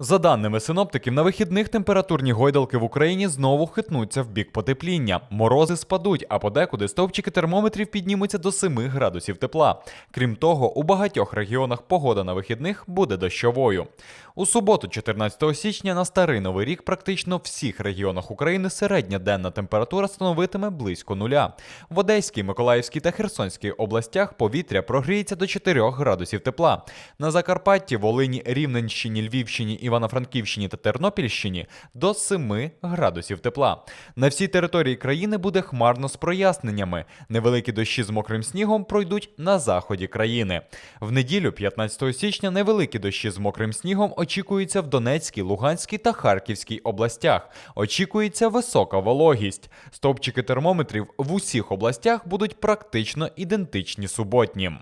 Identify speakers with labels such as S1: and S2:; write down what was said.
S1: За даними синоптиків, на вихідних температурні гойдалки в Україні знову хитнуться в бік потепління. Морози спадуть, а подекуди стовпчики термометрів піднімуться до 7 градусів тепла. Крім того, у багатьох регіонах погода на вихідних буде дощовою. У суботу, 14 січня, на старий новий рік практично в всіх регіонах України середня денна температура становитиме близько нуля. В Одеській, Миколаївській та Херсонській областях повітря прогріється до 4 градусів тепла. На Закарпатті, Волині, Рівненщині, Львівщині, Івано-Франківщині та Тернопільщині до 7 градусів тепла. На всій території країни буде хмарно з проясненнями. Невеликі дощі з мокрим снігом пройдуть на заході країни. В неділю, 15 січня, невеликі дощі з мокрим снігом очікуються в Донецькій, Луганській та Харківській областях. Очікується висока вологість. Стовпчики термометрів в усіх областях будуть практично ідентичні суботнім.